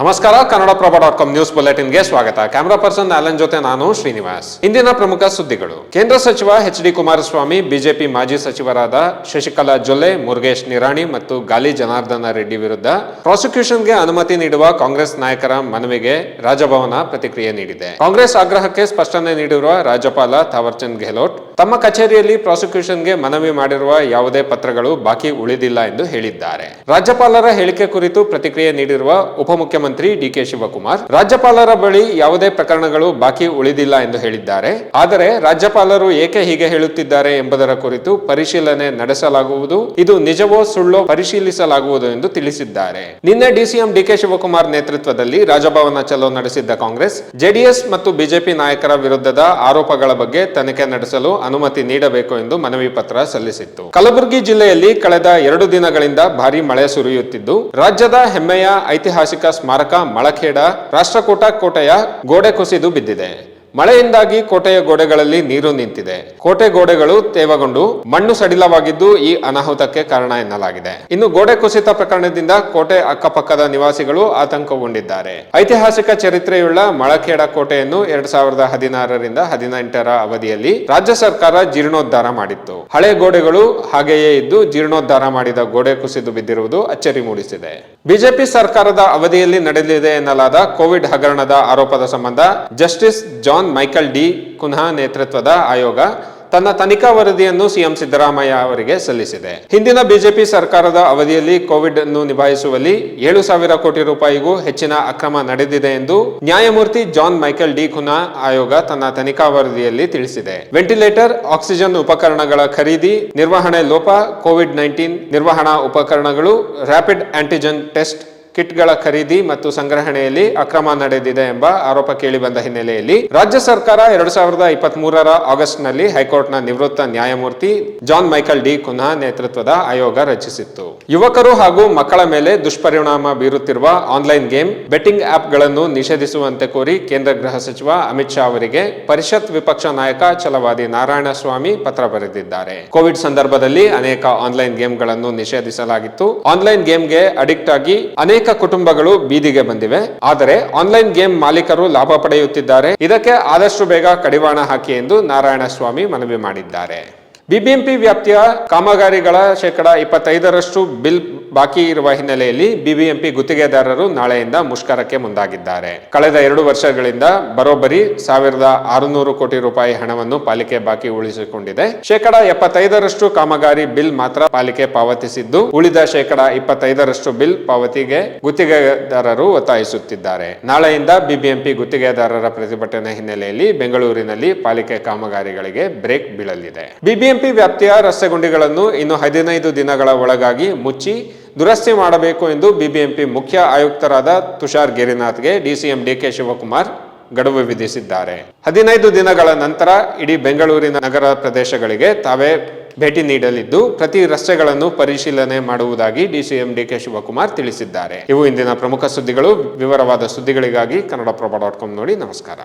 ನಮಸ್ಕಾರ Kannadaprabha dot com news ಬುಲೆಟಿನ್ಗೆ ಸ್ವಾಗತ. ಕ್ಯಾಮರಾ ಪರ್ಸನ್ ಅಲನ್ ಜೊತೆ ನಾನು ಶ್ರೀನಿವಾಸ್. ಇಂದಿನ ಪ್ರಮುಖ ಸುದ್ದಿಗಳು. ಕೇಂದ್ರ ಸಚಿವ ಎಚ್ ಡಿ ಕುಮಾರಸ್ವಾಮಿ, ಬಿಜೆಪಿ ಮಾಜಿ ಸಚಿವರಾದ ಶಶಿಕಲಾ ಜೊಲ್ಲೆ, ಮುರುಗೇಶ್ ನಿರಾಣಿ ಮತ್ತು ಗಾಲಿ ಜನಾರ್ದನ ರೆಡ್ಡಿ ವಿರುದ್ಧ ಪ್ರಾಸಿಕ್ಯೂಷನ್ಗೆ ಅನುಮತಿ ನೀಡುವ ಕಾಂಗ್ರೆಸ್ ನಾಯಕರ ಮನವಿಗೆ ರಾಜಭವನ ಪ್ರತಿಕ್ರಿಯೆ ನೀಡಿದೆ. ಕಾಂಗ್ರೆಸ್ ಆಗ್ರಹಕ್ಕೆ ಸ್ಪಷ್ಟನೆ ನೀಡಿರುವ ರಾಜ್ಯಪಾಲ ಥಾವರ್ಚಂದ್ ಗೆಹ್ಲೋಟ್ ತಮ್ಮ ಕಚೇರಿಯಲ್ಲಿ ಪ್ರಾಸಿಕ್ಯೂಷನ್ಗೆ ಮನವಿ ಮಾಡಿರುವ ಯಾವುದೇ ಪತ್ರಗಳು ಬಾಕಿ ಉಳಿದಿಲ್ಲ ಎಂದು ಹೇಳಿದ್ದಾರೆ. ರಾಜ್ಯಪಾಲರ ಹೇಳಿಕೆ ಕುರಿತು ಪ್ರತಿಕ್ರಿಯೆ ನೀಡಿರುವ ಉಪಮುಖ್ಯಮಂತ್ರಿ ಡಿಕೆ ಶಿವಕುಮಾರ್, ರಾಜ್ಯಪಾಲರ ಬಳಿ ಯಾವುದೇ ಪ್ರಕರಣಗಳು ಬಾಕಿ ಉಳಿದಿಲ್ಲ ಎಂದು ಹೇಳಿದ್ದಾರೆ. ಆದರೆ ರಾಜ್ಯಪಾಲರು ಏಕೆ ಹೀಗೆ ಹೇಳುತ್ತಿದ್ದಾರೆ ಎಂಬುದರ ಕುರಿತು ಪರಿಶೀಲನೆ ನಡೆಸಲಾಗುವುದು, ಇದು ನಿಜವೋ ಸುಳ್ಳೋ ಪರಿಶೀಲಿಸಲಾಗುವುದು ಎಂದು ತಿಳಿಸಿದ್ದಾರೆ. ನಿನ್ನೆ ಡಿಸಿಎಂ ಡಿಕೆ ಶಿವಕುಮಾರ್ ನೇತೃತ್ವದಲ್ಲಿ ರಾಜಭವನ ಚಲೋ ನಡೆಸಿದ್ದ ಕಾಂಗ್ರೆಸ್ ಜೆಡಿಎಸ್ ಮತ್ತು ಬಿಜೆಪಿ ನಾಯಕರ ವಿರುದ್ಧದ ಆರೋಪಗಳ ಬಗ್ಗೆ ತನಿಖೆ ನಡೆಸಲು ಅನುಮತಿ ನೀಡಬೇಕು ಎಂದು ಮನವಿ ಪತ್ರ ಸಲ್ಲಿಸಿತ್ತು. ಕಲಬುರಗಿ ಜಿಲ್ಲೆಯಲ್ಲಿ ಕಳೆದ ಎರಡು ದಿನಗಳಿಂದ ಭಾರಿ ಮಳೆ ಸುರಿಯುತ್ತಿದ್ದು, ರಾಜ್ಯದ ಹೆಮ್ಮೆಯ ಐತಿಹಾಸಿಕ ಸ್ಮಾರಕ ಮಳಖೇಡ, ರಾಷ್ಟ್ರಕೂಟ ಕೋಟೆಯ ಗೋಡೆ ಕುಸಿದು ಬಿದ್ದಿದೆ. ಮಳೆಯಿಂದಾಗಿ ಕೋಟೆಯ ಗೋಡೆಗಳಲ್ಲಿ ನೀರು ನಿಂತಿದೆ. ಕೋಟೆ ಗೋಡೆಗಳು ತೇವಗೊಂಡು ಮಣ್ಣು ಸಡಿಲವಾಗಿದ್ದು ಈ ಅನಾಹುತಕ್ಕೆ ಕಾರಣ ಎನ್ನಲಾಗಿದೆ. ಇನ್ನು ಗೋಡೆ ಕುಸಿತ ಪ್ರಕರಣದಿಂದ ಕೋಟೆ ಅಕ್ಕಪಕ್ಕದ ನಿವಾಸಿಗಳು ಆತಂಕಗೊಂಡಿದ್ದಾರೆ. ಐತಿಹಾಸಿಕ ಚರಿತ್ರೆಯುಳ್ಳ ಮಳಖೇಡ ಕೋಟೆಯನ್ನು ಎರಡ್ ಸಾವಿರದ ಹದಿನಾರರಿಂದ ಹದಿನೆಂಟರ ಅವಧಿಯಲ್ಲಿ ರಾಜ್ಯ ಸರ್ಕಾರ ಜೀರ್ಣೋದ್ಧಾರ ಮಾಡಿತ್ತು. ಹಳೆ ಗೋಡೆಗಳು ಹಾಗೆಯೇ ಇದ್ದು ಜೀರ್ಣೋದ್ಧಾರ ಮಾಡಿದ ಗೋಡೆ ಕುಸಿದು ಬಿದ್ದಿರುವುದು ಅಚ್ಚರಿ ಮೂಡಿಸಿದೆ. ಬಿಜೆಪಿ ಸರ್ಕಾರದ ಅವಧಿಯಲ್ಲಿ ನಡೆದಿದೆ ಎನ್ನಲಾದ ಕೋವಿಡ್ ಹಗರಣದ ಆರೋಪದ ಸಂಬಂಧ justice John Michael D. Cunha ನೇತೃತ್ವದ ಆಯೋಗ ತನ್ನ ತನಿಖಾ ವರದಿಯನ್ನು ಸಿಎಂ ಸಿದ್ದರಾಮಯ್ಯ ಅವರಿಗೆ ಸಲ್ಲಿಸಿದೆ. ಹಿಂದಿನ ಬಿಜೆಪಿ ಸರ್ಕಾರದ ಅವಧಿಯಲ್ಲಿ ಕೋವಿಡ್ ಅನ್ನು ನಿಭಾಯಿಸುವಲ್ಲಿ ಏಳು ಸಾವಿರ ಕೋಟಿ ರೂಪಾಯಿಗೂ ಹೆಚ್ಚಿನ ಅಕ್ರಮ ನಡೆದಿದೆ ಎಂದು ನ್ಯಾಯಮೂರ್ತಿ ಜಾನ್ ಮೈಕೆಲ್ ಡಿ. ಕುನಾ ಆಯೋಗ ತನ್ನ ತನಿಖಾ ವರದಿಯಲ್ಲಿ ತಿಳಿಸಿದೆ. ವೆಂಟಿಲೇಟರ್, ಆಕ್ಸಿಜನ್ ಉಪಕರಣಗಳ ಖರೀದಿ, ನಿರ್ವಹಣೆ ಲೋಪ, ಕೋವಿಡ್ ನೈನ್ಟೀನ್ ನಿರ್ವಹಣಾ ಉಪಕರಣಗಳು ರ್ಯಾಪಿಡ್ ಆಂಟಿಜೆನ್ ಟೆಸ್ಟ್ ಕಿಟ್ಗಳ ಖರೀದಿ ಮತ್ತು ಸಂಗ್ರಹಣೆಯಲ್ಲಿ ಅಕ್ರಮ ನಡೆದಿದೆ ಎಂಬ ಆರೋಪ ಕೇಳಿಬಂದ ಹಿನ್ನೆಲೆಯಲ್ಲಿ ರಾಜ್ಯ ಸರ್ಕಾರ ಎರಡ್ ಸಾವಿರದ ಇಪ್ಪತ್ತ್ ಮೂರರ ಆಗಸ್ಟ್ನಲ್ಲಿ ಹೈಕೋರ್ಟ್ನ ನಿವೃತ್ತ ನ್ಯಾಯಮೂರ್ತಿ ಜಾನ್ ಮೈಕಲ್ ಡಿ ಕುನ್ಹಾ ನೇತೃತ್ವದ ಆಯೋಗ ರಚಿಸಿತ್ತು. ಯುವಕರು ಹಾಗೂ ಮಕ್ಕಳ ಮೇಲೆ ದುಷ್ಪರಿಣಾಮ ಬೀರುತ್ತಿರುವ ಆನ್ಲೈನ್ ಗೇಮ್, ಬೆಟ್ಟಿಂಗ್ ಆಪ್ಗಳನ್ನು ನಿಷೇಧಿಸುವಂತೆ ಕೋರಿ ಕೇಂದ್ರ ಗೃಹ ಸಚಿವ ಅಮಿತ್ ಶಾ ಅವರಿಗೆ ಪರಿಷತ್ ವಿಪಕ್ಷ ನಾಯಕ ಛಲವಾದಿ ನಾರಾಯಣಸ್ವಾಮಿ ಪತ್ರ ಬರೆದಿದ್ದಾರೆ. ಕೋವಿಡ್ ಸಂದರ್ಭದಲ್ಲಿ ಅನೇಕ ಆನ್ಲೈನ್ ಗೇಮ್ಗಳನ್ನು ನಿಷೇಧಿಸಲಾಗಿತ್ತು. ಆನ್ಲೈನ್ ಗೇಮ್ಗೆ ಅಡಿಕ್ಟ್ ಆಗಿ ಅನೇಕ ಕುಟುಂಬಗಳು ಬೀದಿಗೆ ಬಂದಿವೆ. ಆದರೆ ಆನ್ಲೈನ್ ಗೇಮ್ ಮಾಲೀಕರು ಲಾಭ ಪಡೆಯುತ್ತಿದ್ದಾರೆ. ಇದಕ್ಕೆ ಆದಷ್ಟು ಬೇಗ ಕಡಿವಾಣ ಹಾಕಿ ಎಂದು ನಾರಾಯಣಸ್ವಾಮಿ ಮನವಿ ಮಾಡಿದ್ದಾರೆ. ಬಿಬಿಎಂಪಿ ವ್ಯಾಪ್ತಿಯ ಕಾಮಗಾರಿಗಳ ಶೇಕಡ ಇಪ್ಪತ್ತೈದರಷ್ಟು ಬಿಲ್ ಬಾಕಿ ಇರುವ ಹಿನ್ನೆಲೆಯಲ್ಲಿ ಬಿಬಿಎಂಪಿ ಗುತ್ತಿಗೆದಾರರು ನಾಳೆಯಿಂದ ಮುಷ್ಕರಕ್ಕೆ ಮುಂದಾಗಿದ್ದಾರೆ. ಕಳೆದ ಎರಡು ವರ್ಷಗಳಿಂದ ಬರೋಬ್ಬರಿ ಸಾವಿರದ ಆರುನೂರು ಕೋಟಿ ರೂಪಾಯಿ ಹಣವನ್ನು ಪಾಲಿಕೆ ಬಾಕಿ ಉಳಿಸಿಕೊಂಡಿದೆ. ಶೇಕಡ ಎಪ್ಪತ್ತೈದರಷ್ಟು ಕಾಮಗಾರಿ ಬಿಲ್ ಮಾತ್ರ ಪಾಲಿಕೆ ಪಾವತಿಸಿದ್ದು, ಉಳಿದ ಶೇಕಡ ಇಪ್ಪತ್ತೈದರಷ್ಟು ಬಿಲ್ ಪಾವತಿಗೆ ಗುತ್ತಿಗೆದಾರರು ಒತ್ತಾಯಿಸುತ್ತಿದ್ದಾರೆ. ನಾಳೆಯಿಂದ ಬಿಬಿಎಂಪಿ ಗುತ್ತಿಗೆದಾರರ ಪ್ರತಿಭಟನೆ ಹಿನ್ನೆಲೆಯಲ್ಲಿ ಬೆಂಗಳೂರಿನಲ್ಲಿ ಪಾಲಿಕೆ ಕಾಮಗಾರಿಗಳಿಗೆ ಬ್ರೇಕ್ ಬೀಳಲಿದೆ. ಬಿಬಿಎಂಪಿ ವ್ಯಾಪ್ತಿಯ ರಸ್ತೆ ಗುಂಡಿಗಳನ್ನು ಇನ್ನು ಹದಿನೈದು ದಿನಗಳ ಒಳಗಾಗಿ ಮುಚ್ಚಿ ದುರಸ್ತಿ ಮಾಡಬೇಕು ಎಂದು ಬಿಬಿಎಂಪಿ ಮುಖ್ಯ ಆಯುಕ್ತರಾದ ತುಷಾರ್ ಗಿರಿನಾಥ್ಗೆ ಡಿಸಿಎಂ ಡಿಕೆ ಶಿವಕುಮಾರ್ ಗಡುವು ವಿಧಿಸಿದ್ದಾರೆ. ಹದಿನೈದು ದಿನಗಳ ನಂತರ ಇಡೀ ಬೆಂಗಳೂರಿನ ನಗರ ಪ್ರದೇಶಗಳಿಗೆ ತಾವೇ ಭೇಟಿ ನೀಡಲಿದ್ದು, ಪ್ರತಿ ರಸ್ತೆಗಳನ್ನು ಪರಿಶೀಲನೆ ಮಾಡುವುದಾಗಿ ಡಿಸಿಎಂ ಡಿಕೆ ಶಿವಕುಮಾರ್ ತಿಳಿಸಿದ್ದಾರೆ. ಇವು ಇಂದಿನ ಪ್ರಮುಖ ಸುದ್ದಿಗಳು. ವಿವರವಾದ ಸುದ್ದಿಗಳಿಗಾಗಿ ಕನ್ನಡಪ್ರಭ ಡಾಟ್ ಕಾಮ್ ನೋಡಿ ನಮಸ್ಕಾರ.